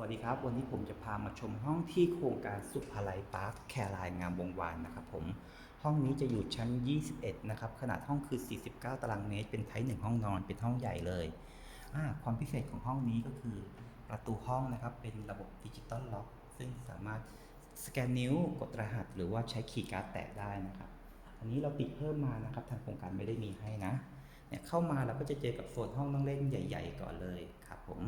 วัสดีครับ วันนี้ผมจะพามาชมห้องที่โครงการสุภาลัยพาร์คแครายงามวงวานนะครับผมห้องนี้จะอยู่ชั้น 21 นะครับ ขนาดห้องคือ 49 ตารางเมตร เป็นไทป์หนึ่งห้องนอนเป็นห้องใหญ่เลย ความพิเศษของห้องนี้ก็คือ ประตูห้องนะครับ เป็นระบบดิจิตอลล็อก ซึ่งสามารถสแกนนิ้วกดรหัส หรือว่าใช้คีย์การ์ดแตะได้นะครับ อันนี้เราติดเพิ่มมานะครับทางโครงการไม่ได้มีให้นะเนี่ยเข้ามาเราก็จะเจอกับโซนห้องนั่งเล่นใหญ่ ๆ ก่อนเลยครับผม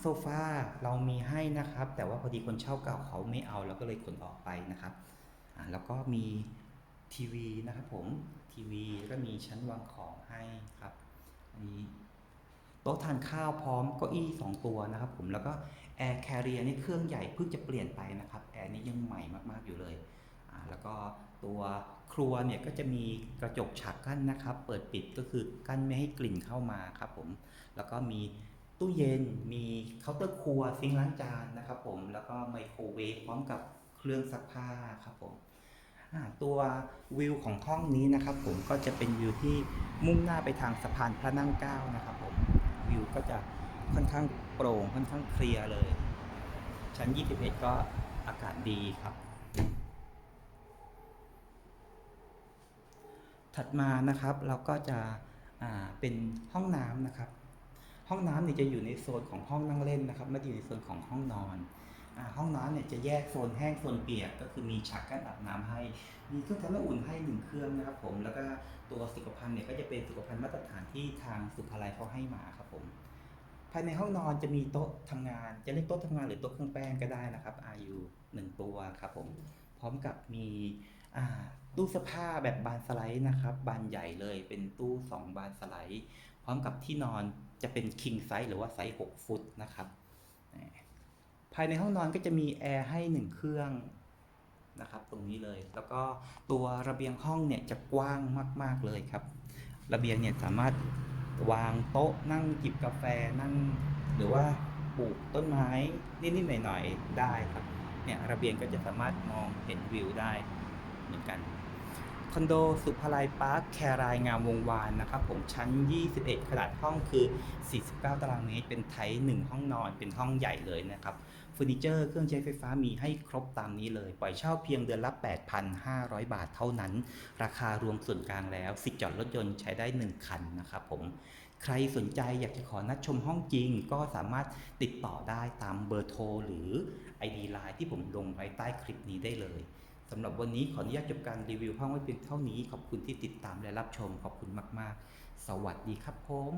โซฟาเรามีให้นะครับ แต่ว่าพอดีคนเช่าเก่าเขาไม่เอาเราก็เลยขนออกไปนะครับแล้วก็มีทีวีนะครับผมทีวีก็มีชั้นวางของให้ครับอันนี้โต๊ะทานข้าวพร้อมเก้าอี้สองตัวนะครับผมแล้วก็แอร์แคเรียนี่เครื่องใหญ่เพิ่งจะเปลี่ยนไปนะครับแอร์นี่ยังใหม่มากๆอยู่เลยแล้วก็ตัวครัวเนี่ยก็จะมีกระจกฉากกั้นนะครับ เปิดปิดก็คือกั้นไม่ให้กลิ่นเข้ามาครับผมแล้วก็มี ตู้เย็นมีเคาน์เตอร์ครัวซิงค์ล้างจานนะครับผมแล้วก็ไมโครเวฟพร้อมกับเครื่องซักผ้าครับผมตัววิวของห้องนี้นะครับผมก็จะเป็นวิวที่มุ่งหน้าไปทางสะพานพระนั่งเก้านะครับผมวิวก็จะค่อนข้างโปร่งค่อนข้างเคลียร์เลย ชั้น 21 ก็อากาศดีครับ ถัดมานะครับเราก็จะเป็นห้องน้ำนะครับ ห้องน้ำเนี่ยจะอยู่ในโซนของห้องนั่งเล่นนะครับไม่ได้อยู่ในโซนของห้องนอนอห้องน้ำเนี่ยจะแยกโซนแห้งโซนเปียกก็คือมีฉากกั้นอาบน้ำให้ มีเครื่องทำน้ำอุ่นให้หนึ่งเครื่องนะครับผมแล้วก็ตัวสุขภัณฑ์เนี่ยก็จะเป็นสุขภัณฑ์มาตรฐานที่ทางสุภาลัยเขาให้มาครับผมภายในห้องนอนจะมีโต๊ะทำงาน จะเรียกโต๊ะทำงานหรือโต๊ะเครื่องแป้งก็ได้นะครับอายุหนึ่งตัวครับผมพร้อมกับมีตู้เสื้อผ้าแบบบานสไลด์นะครับบานใหญ่เลยเป็นตู้สองบานสไลด์ พร้อมกับที่นอน จะเป็น king size หรือว่าไซส์6ฟุตนะครับ ภายในห้องนอนก็จะมีแอร์ให้ 1 เครื่องนะครับตรงนี้เลย แล้วก็ตัวระเบียงห้องเนี่ยจะกว้างมาก ๆเลยครับ ระเบียงเนี่ยสามารถวางโต๊ะนั่งจิบกาแฟนั่ง หรือว่าปลูกต้นไม้นิด ๆ หน่อย ๆ ได้ครับ เนี่ยระเบียงก็จะสามารถมองเห็นวิวได้เหมือนกัน คอนโดสุภาลัยพาร์คแครายงามวงวานนะครับผมชั้น 21 ขนาดห้องคือ 49 ตารางเมตร เป็นไทป์1ห้องนอนเป็นห้องใหญ่เลยนะครับเฟอร์นิเจอร์เครื่องใช้ไฟฟ้ามีให้ครบตามนี้เลย ปล่อยเช่าเพียงเดือนละ 8,500 บาทเท่านั้น ราคารวมส่วนกลางแล้วสิทธิ์จอดรถยนต์ใช้ได้ 1 คันนะครับผมใครสนใจอยากจะขอนัดชมห้องจริง ก็สามารถติดต่อได้ตามเบอร์โทรหรือ ID Line ที่ผมลงไว้ใต้คลิปนี้ได้เลย สำหรับวันนี้ขออนุญาตจบการรีวิวห้องไว้เพียงเท่านี้ ขอบคุณที่ติดตามและรับชม ขอบคุณมาก ๆ สวัสดีครับผม